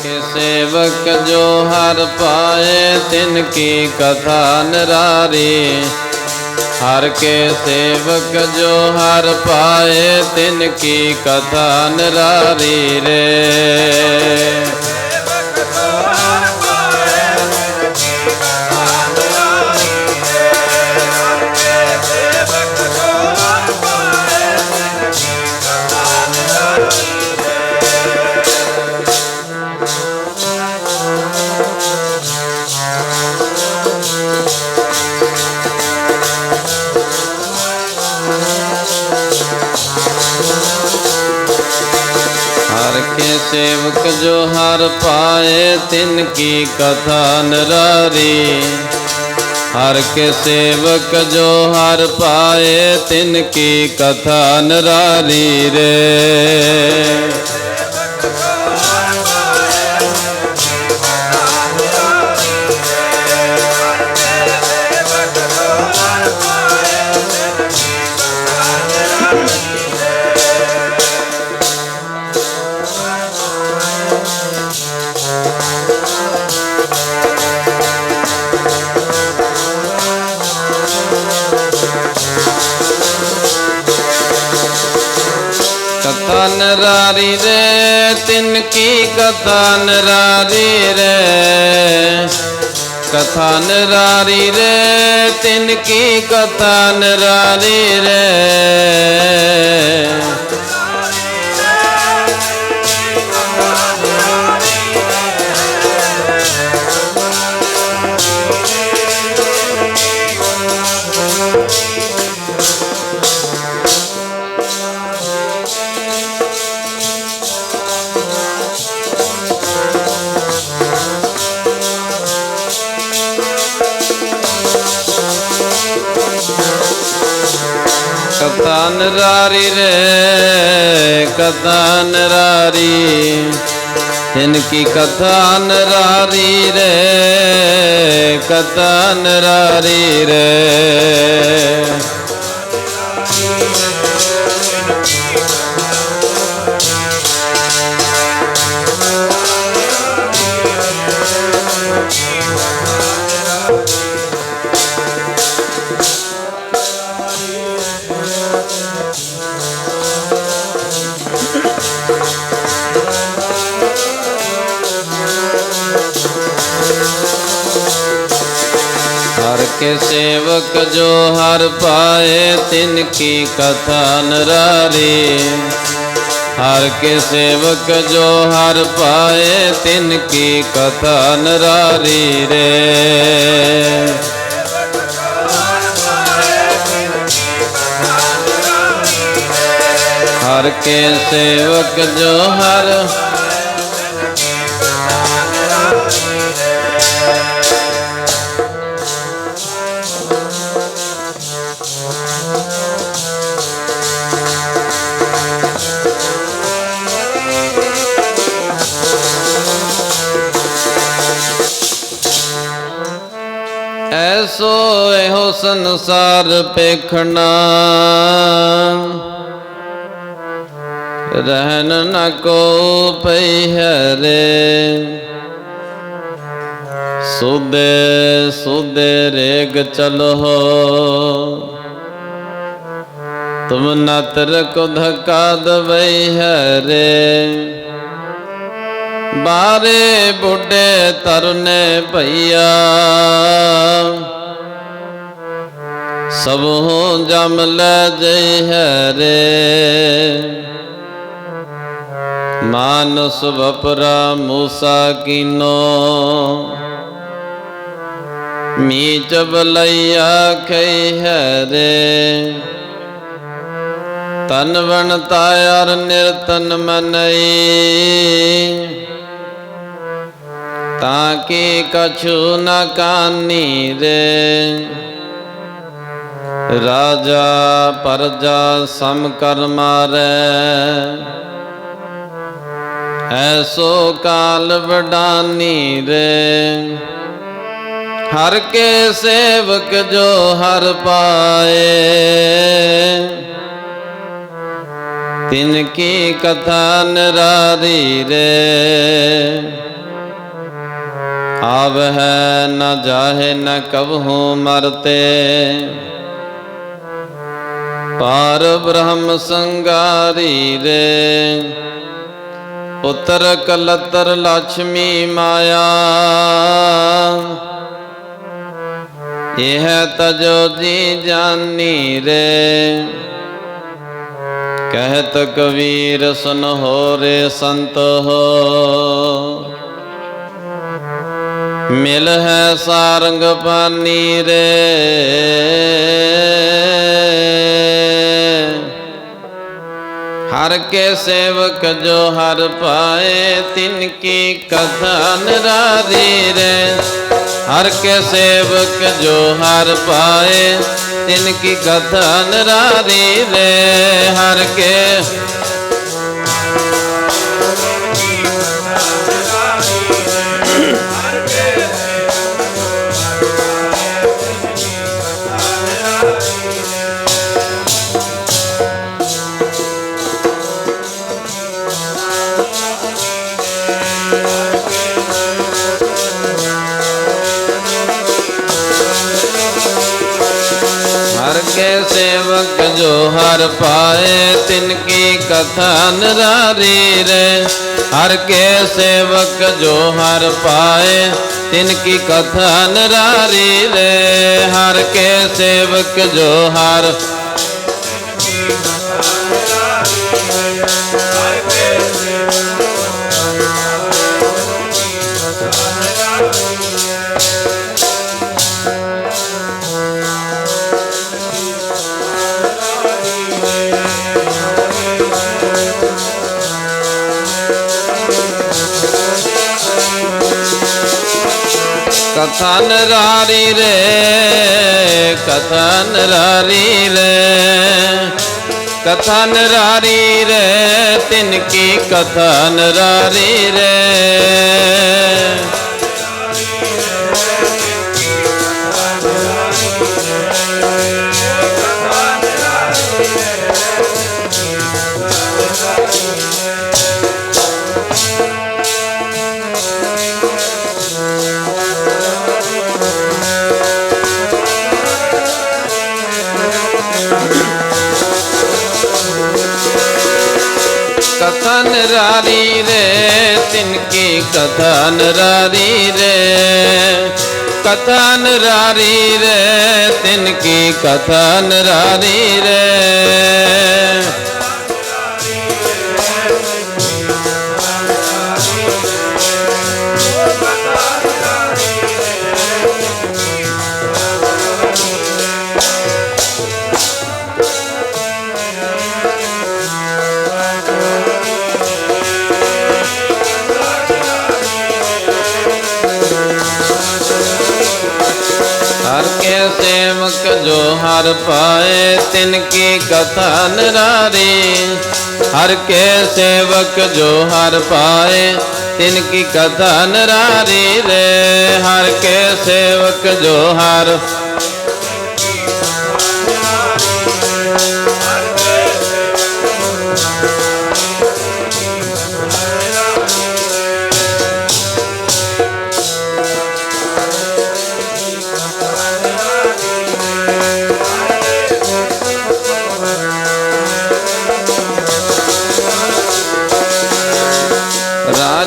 के सेवक जो हर पाए, तिनकी कथा नरारी। हर के सेवक जो हर पाए, तिनकी कथा नरारी रे। ਸੇਵਕ ਜੋ ਹਰ ਪਾਏ, ਤਿਨ ਕੀ ਕਥਾ ਨਰਾਰੀ। ਹਰ ਕੇ ਸੇਵਕ ਜੋ ਹਰ ਪਾਏ, ਤਿਨ ਕੀ ਕਥਾ ਨਰਾਰੀ ਰੇ। ਕਥਾ ਨਰਾਰੀ ਰੇ, ਤਿਨ ਕੀ ਕਥਾ ਨਰਾਰੀ ਰੇ। ਕਥਾ ਨਰਾਰੀ ਰੇ, ਤਿਨ ਕੀ ਕਥਾ ਨਰਾਰੀ ਰੇ। કતન રારી રે કતન રારી જિનકી કથન રારી રે કતન રારી રે के सेवक जो हर पाए, तिनकी कथा नरारी। हर के सेवक जो हर पाए, तिनकी कथा नरारी रे। हर के सेवक जो हर ਐਸੋ ਇਹੋ ਸੰਸਾਰ ਪੇਖਣਾ ਰਹਿਨ ਨ ਕੋ ਪਈ ਹਰੇ। ਸੁਦੇ ਸੁਦੇ ਰੇਗ ਚਲੋ। ਤੁਮ ਨਤਰ ਕੋ ਧੱਕਾ ਦਵਈ ਹੈ ਰੇ ਬਾਰੇ ਬੁੱਢੇ ਤਰਨੇ ਭਈਆ ਸਭ ਹੋ ਜਮ ਲੈ ਜਈ ਹਰੇ ਰੇ ਮਾਨਸ ਵਪਰਾ ਮੂਸਾ ਕੀਨੋ ਮੀਚ ਬਲਈਆ ਖਈ ਹਰੇ ਤਨ ਵਣ ਤਾਇਰ ਨਿਰਤਨ ਮਨਈ। ਤਾਂ ਕਿ ਕਛੂ ਨਾ ਕਾਨੀ ਰੇ ਰਾਜਾ ਪਰਜਾ ਸਮ ਕਰ ਮਾਰੈ। ਐਸੋ ਕਾਲ ਵਡਾਨੀ ਰੇ ਹਰ ਕੇ ਸੇਵਕ ਜੋ ਹਰ ਪਾਏ। ਤਿਨ ਕੀ ਕਥਾ ਨਰਾਰੀ ਰੇ। ਆਵ ਹੈ ਨ ਜਾਹੇ ਨ ਕਬਹੂ ਮਰਤੇ। ਪਾਰ ਬ੍ਰਹਮ ਸੰਗਾਰੀ ਰੇ। ਪੁੱਤਰ ਕਲਤਰ ਲక్ష్ਮੀ ਮਾਇਆ। ਇਹ ਤਜੋ ਜੀ ਜਾਨੀ ਰੇ। ਕਹਿਤ ਕਬੀਰ ਸੁਨ ਹੋ ਰੇ ਸੰਤ ਹੋ। ਮਿਲ ਹੈ ਸਾਰੰਗ ਪਾਨੀ ਰੇ। ਹਰ ਕੇ ਸੇਵਕ ਜੋ ਹਰ ਪਾਏ, ਤਿਨ ਕੀ ਕਥਾ ਨਿਰਾਰੀ ਰੇ। ਹਰ ਕੇ ਸੇਵਕ ਜੋ ਹਰ ਪਾਏ ਤਿਨ ਕੀ ਕਥਾ ਨਿਰਾਰੀ ਰੇ ਹਰ ਕੇ ਹਰ ਕੇ ਸੇਵਕ ਜੋ ਹਰ ਪਾਏ ਤਿਨ ਕੀ ਕਥਾ ਨਿਰਾਰੀ ਰੇ ਹਰ ਕੇ ਸੇਵਕ ਜੋ ਹਰ ਪਾਏ ਤਿਨ ਕੀ ਕਥਾ ਨਿਰਾਰੀ ਰੇ ਹਰ ਕੇ ਸੇਵਕ ਜੋ ਹਰ ਕਥਾ ਨਿਰਾਰੀ ਰੇ ਕਥਾ ਨਿਰਾਰੀ ਰੇ ਕਥਾ ਨਿਰਾਰੀ ਰੇ ਤਿਨ ਕੀ ਕਥਾ ਨਿਰਾਰੀ ਰੇ। ਕਥਾ ਨਿਰਾਰੀ ਰੇ ਤਿਨ ਕੀ ਕਥਾ ਨਿਰਾਰੀ ਰੇ। ਕਥਾ ਜੋ ਹਰ ਪਾਏ ਤਿਨ ਕੀ ਕਥਾ ਨਿਰਾਰੀ ਹਰ ਕੇ ਸੇਵਕ ਜੋ ਹਰ ਪਾਏ ਤਿਨ ਕੀ ਕਥਾ ਨਿਰਾਰੀ ਰੇ ਹਰ ਕੇ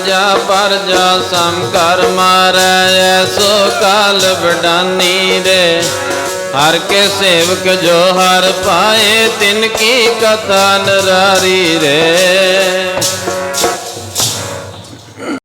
ਰਾਜਾ ਪਰਜਾ ਸਮ ਕਰ ਮਾਰੈ, ਐਸੋ ਕਾਲ ਵਡਾਨੀ ਰੇ। ਹਰ ਕੇ ਸੇਵਕ ਜੋ ਹਰ ਪਾਏ, ਤਿਨ ਕੀ ਕਥਾ ਨਰਾਰੀ ਰੇ।